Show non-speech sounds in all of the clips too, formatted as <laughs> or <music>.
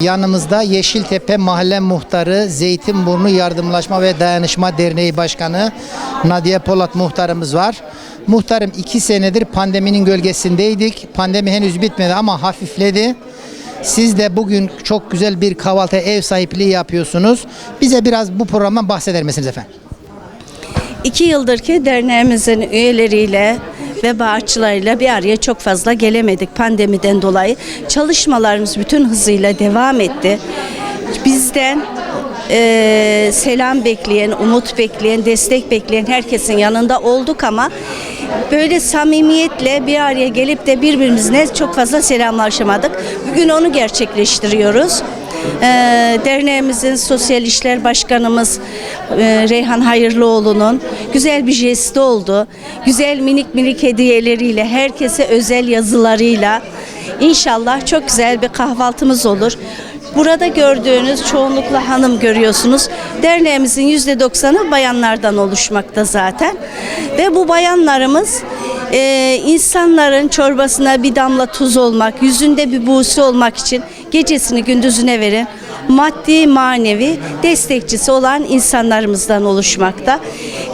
Yanımızda Yeşiltepe Mahalle Muhtarı, Zeytinburnu Yardımlaşma ve Dayanışma Derneği Başkanı Nadia Polat muhtarımız var. Muhtarım iki senedir pandeminin gölgesindeydik. Pandemi henüz bitmedi ama hafifledi. Siz de bugün çok güzel bir kahvaltı ev sahipliği yapıyorsunuz. Bize biraz bu programdan bahseder misiniz efendim? İki yıldır ki derneğimizin üyeleriyle ve bağışçılarıyla bir araya çok fazla gelemedik pandemiden dolayı. Çalışmalarımız bütün hızıyla devam etti. Bizden eee, selam bekleyen, umut bekleyen, destek bekleyen herkesin yanında olduk ama böyle samimiyetle bir araya gelip de birbirimizle çok fazla selamlaşamadık. Bugün onu gerçekleştiriyoruz. Ee, derneğimizin Sosyal İşler Başkanımız e, Reyhan Hayırlıoğlu'nun güzel bir jesti oldu. Güzel minik minik hediyeleriyle, herkese özel yazılarıyla inşallah çok güzel bir kahvaltımız olur. Burada gördüğünüz çoğunlukla hanım görüyorsunuz. Derneğimizin %90'ı bayanlardan oluşmakta zaten. Ve bu bayanlarımız e, insanların çorbasına bir damla tuz olmak, yüzünde bir buğusu olmak için gecesini gündüzüne veren maddi manevi destekçisi olan insanlarımızdan oluşmakta.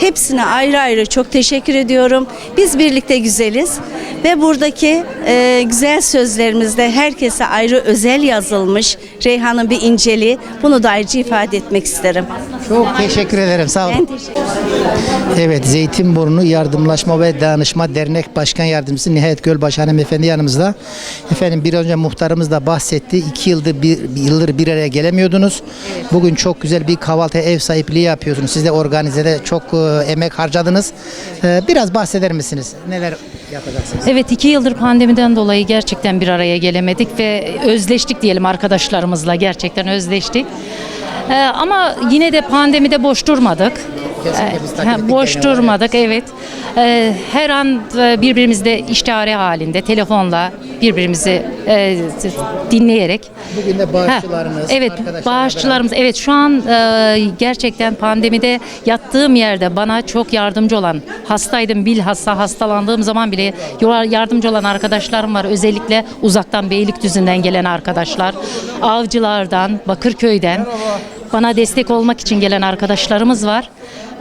Hepsine ayrı ayrı çok teşekkür ediyorum. Biz birlikte güzeliz ve buradaki e, güzel sözlerimizde herkese ayrı özel yazılmış Reyhan'ın bir inceliği. Bunu da ayrıca ifade etmek isterim. Çok teşekkür ederim. Sağ olun. Evet, Zeytinburnu Yardımlaşma ve Dayanışma Dernek Başkan Yardımcısı Nihayet Gölbaşı hanımefendi yanımızda. Efendim bir önce muhtarımız da bahsetti. İki yıldır bir, yıldır bir araya gelemiyordunuz. Bugün çok güzel bir kahvaltı ev sahipliği yapıyorsunuz. Siz de organizede çok e, emek harcadınız. E, biraz bahseder misiniz? Neler yapacaksınız? Evet iki yıldır pandemiden dolayı gerçekten bir araya gelemedik ve özleştik diyelim arkadaşlarımızla gerçekten özleştik. Ee, ama yine de pandemide boş durmadık. Kesinlikle biz takip ha, ettik boş durmadık evet. Ee, her an e, birbirimizle iştihare halinde telefonla birbirimizi e, dinleyerek. Bugün de Ha, bağışçılarınız, evet arkadaşlarla bağışçılarımız evet şu an e, gerçekten pandemide yattığım yerde bana çok yardımcı olan hastaydım bilhassa hastalandığım zaman bile yardımcı olan arkadaşlarım var. Özellikle uzaktan Beylikdüzü'nden gelen arkadaşlar avcılardan Bakırköy'den bana destek olmak için gelen arkadaşlarımız var.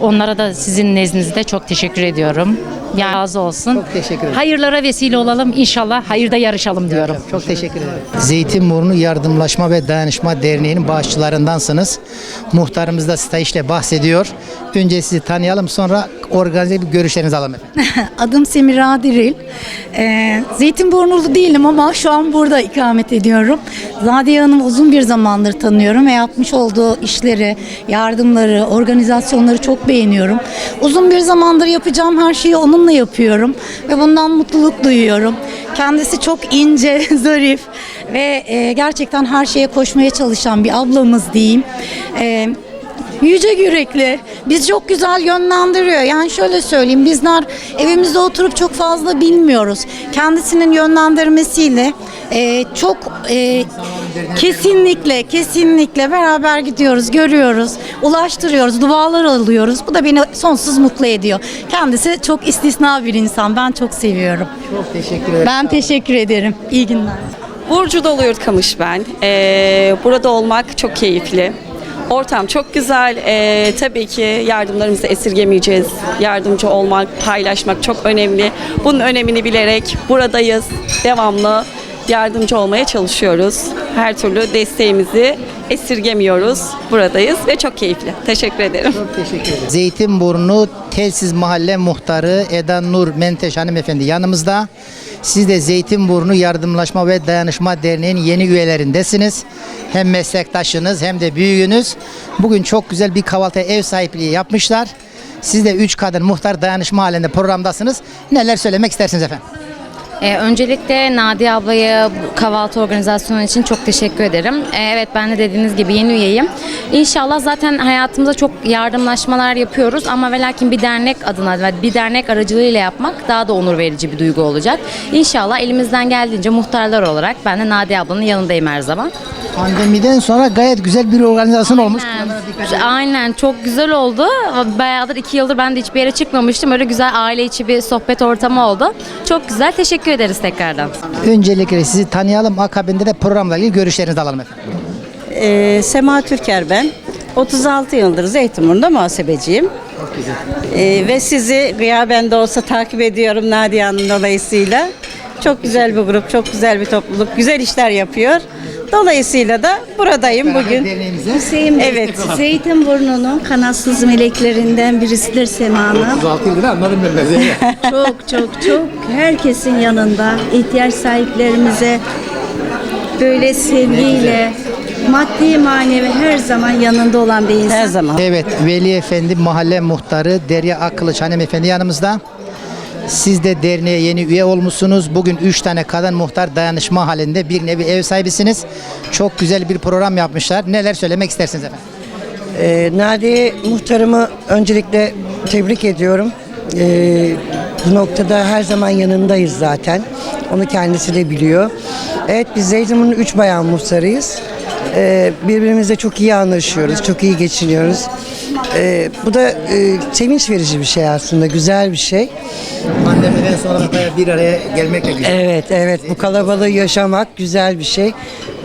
Onlara da sizin nezdinizde çok teşekkür ediyorum. Yani razı olsun. Çok teşekkür ederim. Hayırlara vesile olalım. İnşallah hayırda yarışalım diyorum. Çok teşekkür ederim. Zeytinburnu Yardımlaşma ve Dayanışma Derneği'nin bağışçılarındansınız. Muhtarımız da işte bahsediyor. Önce sizi tanıyalım sonra organize bir görüşlerinizi alalım efendim. <laughs> Adım Semira Diril. Ee, Zeytinburnulu değilim ama şu an burada ikamet ediyorum. Zadiye Hanım uzun bir zamandır tanıyorum ve yapmış olduğu işleri, yardımları, organizasyonları çok beğeniyorum. Uzun bir zamandır yapacağım her şeyi onunla yapıyorum ve bundan mutluluk duyuyorum. Kendisi çok ince, <laughs> zarif ve e, gerçekten her şeye koşmaya çalışan bir ablamız diyeyim. Ee, Yüce yürekli. Biz çok güzel yönlendiriyor. Yani şöyle söyleyeyim bizler evimizde oturup çok fazla bilmiyoruz. Kendisinin yönlendirmesiyle e, çok e, kesinlikle kesinlikle beraber gidiyoruz, görüyoruz, ulaştırıyoruz, dualar alıyoruz. Bu da beni sonsuz mutlu ediyor. Kendisi çok istisna bir insan. Ben çok seviyorum. Çok teşekkür ederim. Ben teşekkür ederim. İyi günler. Burcu Doluyurt Kamış ben. Ee, burada olmak çok keyifli. Ortam çok güzel. Ee, tabii ki yardımlarımızı esirgemeyeceğiz. Yardımcı olmak, paylaşmak çok önemli. Bunun önemini bilerek buradayız. Devamlı yardımcı olmaya çalışıyoruz. Her türlü desteğimizi esirgemiyoruz. Buradayız ve çok keyifli. Teşekkür ederim. Çok teşekkür ederim. Zeytinburnu Telsiz Mahalle Muhtarı Eda Nur Menteş hanımefendi yanımızda. Siz de Zeytinburnu Yardımlaşma ve Dayanışma Derneği'nin yeni üyelerindesiniz. Hem meslektaşınız hem de büyüğünüz. Bugün çok güzel bir kahvaltı ev sahipliği yapmışlar. Siz de üç kadın muhtar dayanışma halinde programdasınız. Neler söylemek istersiniz efendim? Ee, öncelikle Nadiye ablaya kahvaltı organizasyonu için çok teşekkür ederim. Ee, evet ben de dediğiniz gibi yeni üyeyim. İnşallah zaten hayatımızda çok yardımlaşmalar yapıyoruz ama ve lakin bir dernek adına bir dernek aracılığıyla yapmak daha da onur verici bir duygu olacak. İnşallah elimizden geldiğince muhtarlar olarak ben de Nadiye ablanın yanındayım her zaman. Pandemiden sonra gayet güzel bir organizasyon olmuş. Aynen çok güzel oldu. Bayağıdır iki yıldır ben de hiçbir yere çıkmamıştım. Öyle güzel aile içi bir sohbet ortamı oldu. Çok güzel. Teşekkür ederiz tekrardan. Öncelikle sizi tanıyalım. Akabinde de programla ilgili görüşlerinizi alalım efendim. Ee, Sema Türker ben. 36 yıldır Zeytinburnu'nda muhasebeciyim. Ee, ve sizi gıyaben de olsa takip ediyorum Nadia'nın dolayısıyla. Çok güzel bir grup, çok güzel bir topluluk, güzel işler yapıyor. Dolayısıyla da buradayım bugün. Hüseyin Bey, Evet. Zeytinburnu'nun kanatsız meleklerinden birisidir Sema Hanım. 36 yıldır anladım ben de. çok çok çok herkesin yanında ihtiyaç sahiplerimize böyle sevgiyle maddi manevi her zaman yanında olan bir insan. Her zaman. Evet, Veli Efendi Mahalle Muhtarı Derya Akkılıç hanımefendi yanımızda. Siz de derneğe yeni üye olmuşsunuz. Bugün 3 tane kadın muhtar dayanışma halinde bir nevi ev sahibisiniz. Çok güzel bir program yapmışlar. Neler söylemek istersiniz efendim? Ee, Nadiye muhtarımı öncelikle tebrik ediyorum. Ee, bu noktada her zaman yanındayız zaten. Onu kendisi de biliyor. Evet biz Zeytinburnu 3 bayan muhtarıyız. Ee, birbirimizle çok iyi anlaşıyoruz, çok iyi geçiniyoruz. Ee, bu da e, sevinç verici bir şey aslında, güzel bir şey. Pandemiden sonra da bir araya gelmekle güzel. Evet, evet. Bu kalabalığı yaşamak güzel bir şey.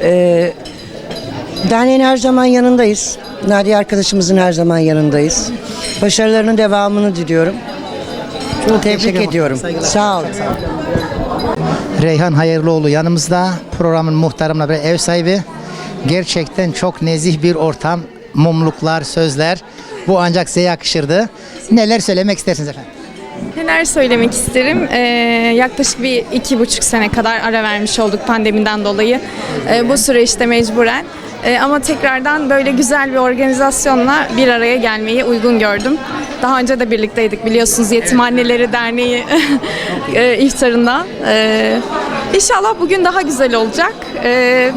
Ee, derneğin her zaman yanındayız. Nadia arkadaşımızın her zaman yanındayız. Başarılarının devamını diliyorum. Çok tebrik ediyorum. Saygılar. Sağ olun. Reyhan Hayırlıoğlu yanımızda. Programın muhtarımla ve ev sahibi. Gerçekten çok nezih bir ortam. Mumluklar, sözler. Bu ancak size yakışırdı. Neler söylemek istersiniz efendim? Neler söylemek isterim? Ee, yaklaşık bir iki buçuk sene kadar ara vermiş olduk pandemiden dolayı. Ee, bu süreçte mecburen. Ee, ama tekrardan böyle güzel bir organizasyonla bir araya gelmeyi uygun gördüm. Daha önce de birlikteydik biliyorsunuz Yetimhaneleri Derneği <laughs> e, iftarında. Ee, inşallah bugün daha güzel olacak. Ee,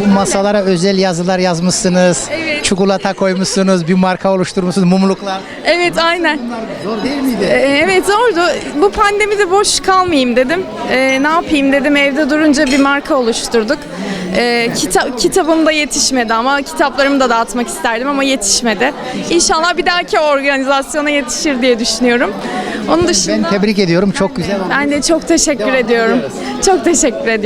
Bu masalara özel yazılar yazmışsınız. Evet. Çikolata koymuşsunuz, bir marka oluşturmuşsunuz, mumluklar. evet aynen. Zor değil miydi? Ee, Evet zordu. Bu pandemide boş kalmayayım dedim. Ee, ne yapayım dedim. Evde durunca bir marka oluşturduk. Ee, kita- kitabım da yetişmedi ama kitaplarımı da dağıtmak isterdim ama yetişmedi. İnşallah bir dahaki organizasyona yetişir diye düşünüyorum. Onun Ben dışında tebrik ediyorum. Çok güzel oldu. ben de çok teşekkür ediyorum. Çok teşekkür ediyorum.